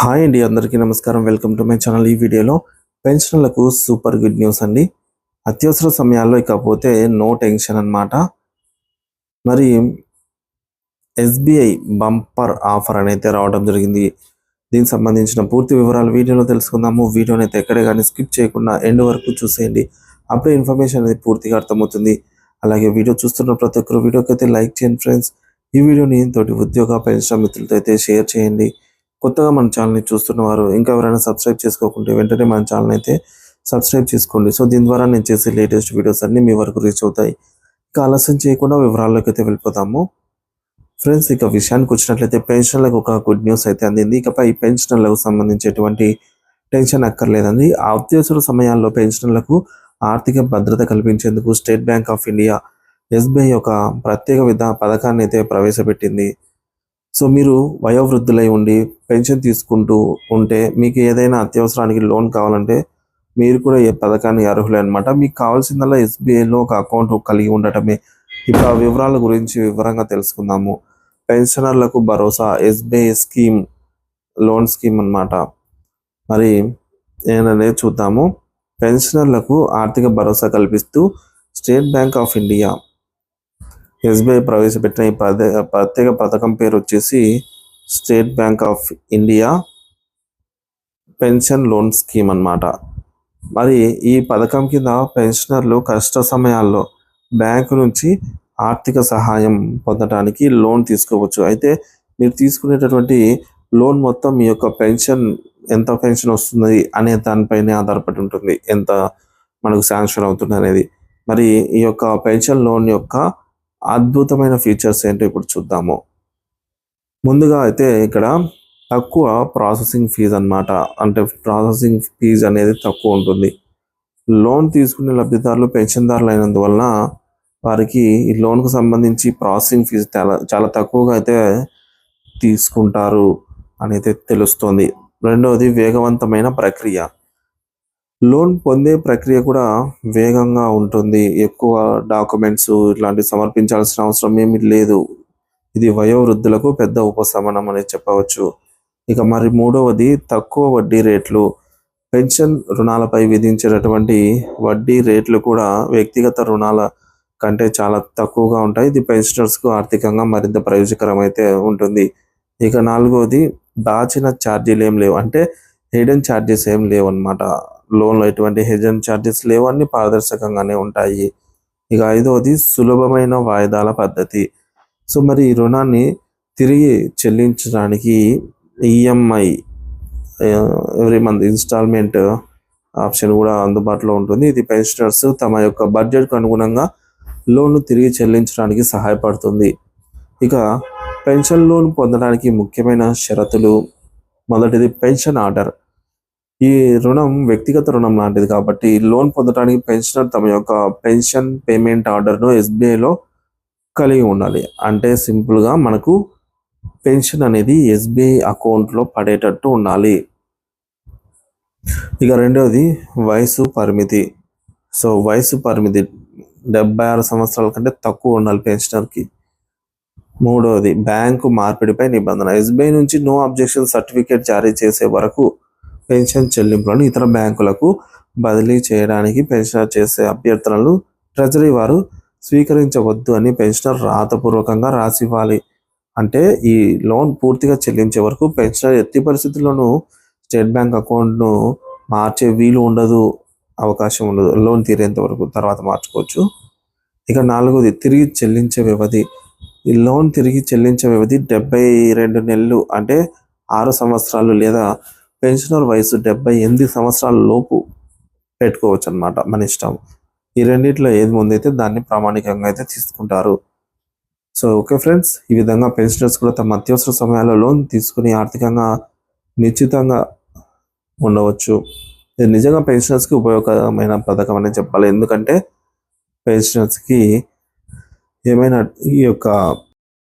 Hi అండి అందరికీ నమస్కారం. Welcome to my channel. ఈ వీడియోలో పెన్షన్లకు సూపర్ గుడ్ న్యూస్ అండి. అత్యవసర సమయాల్లో ఇకపోతే నో టెన్షన్ అన్నమాట. మరి ఎస్బీఐ బంపర్ ఆఫర్ అనేది రావడం జరిగింది. దీనికి సంబంధించిన పూర్తి వివరాలు వీడియోలో తెలుసుకుందాము. వీడియోని అయితే ఎక్కడే కానీ స్కిప్ చేయకుండా ఎండ్ వరకు చూసేయండి. అప్పుడే ఇన్ఫర్మేషన్ అనేది పూర్తిగా అర్థమవుతుంది. అలాగే వీడియో చూస్తున్న ప్రతి ఒక్కరు వీడియోకి అయితే లైక్ చేయండి ఫ్రెండ్స్. ఈ వీడియోని తోటి ఉద్యోగ పెన్షన్ మిత్రులతో అయితే షేర్ చేయండి. కొత్తగా మన ఛానల్ని చూస్తున్న వారు ఇంకా ఎవరైనా సబ్స్క్రైబ్ చేసుకోకుంటే వెంటనే మన ఛానల్ అయితే సబ్స్క్రైబ్ చేసుకోండి. సో దీని ద్వారా నేను చేసే లేటెస్ట్ వీడియోస్ అన్ని మీ వరకు రీచ్ అవుతాయి. ఇక ఆలస్యం చేయకుండా వివరాల్లోకి అయితే వెళ్ళిపోతాము ఫ్రెండ్స్ ఇక విషయానికి వచ్చినట్లయితే పెన్షన్లకు ఒక గుడ్ న్యూస్ అయితే అందింది. ఇకపై పెన్షన్లకు సంబంధించేటువంటి టెన్షన్ అక్కర్లేదండి. అత్యవసర సమయాల్లో పెన్షన్లకు ఆర్థిక భద్రత కల్పించేందుకు State Bank of India SBI ఒక ప్రత్యేక విధ పథకాన్ని అయితే ప్రవేశపెట్టింది. సో మీరు వయోవృద్ధులై ఉండి పెన్షన్ తీసుకుంటూ ఉంటే మీకు ఏదైనా అత్యవసరానికి లోన్ కావాలంటే మీరు కూడా ఈ పథకానికి అర్హులే అనమాట మీకు కావాల్సిందల్లా ఎస్బీఐలో ఒక అకౌంట్ కలిగి ఉండటమే. ఇప్పుడు ఆ వివరాల గురించి వివరంగా తెలుసుకుందాము. పెన్షనర్లకు భరోసా ఎస్బీఐ స్కీమ్ లోన్ స్కీమ్ అన్నమాట. మరి ఏంటనే చూద్దాము. పెన్షనర్లకు ఆర్థిక భరోసా కల్పిస్తూ State Bank of India SBI ప్రవేశపెట్టిన ఈ ప్రత్యేక పథకం పేరు వచ్చేసి State Bank of India pension loan scheme అన్నమాట. మరి ఈ పథకం కింద పెన్షనర్లు కష్ట సమయాల్లో బ్యాంకు నుంచి ఆర్థిక సహాయం పొందడానికి లోన్ తీసుకోవచ్చు. అయితే మీరు తీసుకునేటటువంటి లోన్ మొత్తం మీ యొక్క పెన్షన్ ఎంత పెన్షన్ వస్తుంది అనే దానిపైనే ఆధారపడి ఉంటుంది. ఎంత మనకు శాంక్షన్ అవుతుంది అనేది. మరి ఈ యొక్క పెన్షన్ లోన్ యొక్క అద్భుతమైన ఫీచర్స్ ఏంటో ఇప్పుడు చూద్దాము. ముందుగా అయితే ఇక్కడ తక్కువ ప్రాసెసింగ్ ఫీజు అన్నమాట. అంటే ప్రాసెసింగ్ ఫీజు అనేది తక్కువ ఉంటుంది. లోన్ తీసుకునే లబ్ధిదారులు పెన్షన్దారులు అయినందువలన వారికి ఈ లోన్కు సంబంధించి ప్రాసెసింగ్ ఫీజు చాలా చాలా తక్కువగా అయితే తీసుకుంటారు అనేది తెలుస్తోంది. రెండవది వేగవంతమైన ప్రక్రియ. లోన్ పొందే ప్రక్రియ కూడా వేగంగా ఉంటుంది. ఎక్కువ డాక్యుమెంట్స్ ఇట్లాంటివి సమర్పించాల్సిన అవసరం ఏమీ లేదు. ఇది వయోవృద్ధులకు పెద్ద ఉపశమనం అని చెప్పవచ్చు. ఇక మరి మూడవది తక్కువ వడ్డీ రేట్లు. పెన్షన్ రుణాలపై విధించేటటువంటి వడ్డీ రేట్లు కూడా వ్యక్తిగత రుణాల కంటే చాలా తక్కువగా ఉంటాయి. ఇది పెన్షనర్స్కు ఆర్థికంగా మరింత ప్రయోజకరం అయితే ఉంటుంది. ఇక నాలుగవది దాచిన ఛార్జీలు ఏం లేవు. అంటే హిడెన్ ఛార్జెస్ ఏం లేవు అనమాట లోన్లో ఎటువంటి హెజన్ ఛార్జెస్ లేవు అన్ని పారదర్శకంగానే ఉంటాయి. ఇక ఐదవది సులభమైన వాయిదాల పద్ధతి. సో మరి ఈ రుణాన్ని తిరిగి చెల్లించడానికి EMI every month instalment option కూడా అందుబాటులో ఉంటుంది. ఇది పెన్షనర్స్ తమ యొక్క బడ్జెట్కు అనుగుణంగా లోన్ను తిరిగి చెల్లించడానికి సహాయపడుతుంది. ఇక పెన్షన్ లోన్ పొందడానికి ముఖ్యమైన షరతులు. మొదటిది పెన్షన్ ఆర్డర్ ఈ రుణం వ్యక్తిగత రుణం లాంటిది కాబట్టి లోన్ పొందడానికి పెన్షనర్ తమ యొక్క పెన్షన్ పేమెంట్ ఆర్డర్ను ఎస్బీఐలో కలిగి ఉండాలి. అంటే సింపుల్గా మనకు పెన్షన్ అనేది ఎస్బీఐ అకౌంట్లో పడేటట్టు ఉండాలి. ఇక రెండవది వయసు పరిమితి. సో వయసు పరిమితి డెబ్బై ఆరు సంవత్సరాల కంటే తక్కువ ఉండాలి పెన్షనర్కి. మూడవది బ్యాంకు మార్పిడిపై నిబంధన. ఎస్బీఐ నుంచి నో అబ్జెక్షన్ సర్టిఫికేట్ జారీ చేసే వరకు పెన్షన్ చెల్లింపులను ఇతర బ్యాంకులకు బదిలీ చేయడానికి పెన్షనర్ చేసే అభ్యర్థనలు ట్రెజరీ వారు స్వీకరించవద్దు అని పెన్షనర్ రాతపూర్వకంగా రాసివ్వాలి. అంటే ఈ లోన్ పూర్తిగా చెల్లించే వరకు పెన్షనర్ ఎట్టి పరిస్థితుల్లోనూ స్టేట్ బ్యాంక్ అకౌంట్ను మార్చే వీలు ఉండదు. అవకాశం ఉండదు. లోన్ తీరేంత వరకు తర్వాత మార్చుకోవచ్చు. ఇక నాలుగోది తిరిగి చెల్లించే వ్యవధి. ఈ లోన్ తిరిగి చెల్లించే వ్యవధి డెబ్బై రెండు నెలలు అంటే ఆరు సంవత్సరాలు లేదా పెన్షనర్ వయసు డెబ్బై ఎనిమిది సంవత్సరాల లోపు పెట్టుకోవచ్చు అనమాట మన ఇష్టం. ఈ రెండిట్లో ఏది ముందైతే దాన్ని ప్రామాణికంగా అయితే తీసుకుంటారు. సో ఓకే ఫ్రెండ్స్ ఈ విధంగా పెన్షనర్స్ కూడా తమ అత్యవసర సమయాల్లో లోన్ తీసుకుని ఆర్థికంగా నిశ్చితంగా ఉండవచ్చు. ఇది నిజంగా పెన్షనర్స్కి ఉపయోగకరమైన పథకం అని చెప్పాలి. ఎందుకంటే పెన్షనర్స్కి ఏమైనా ఈ యొక్క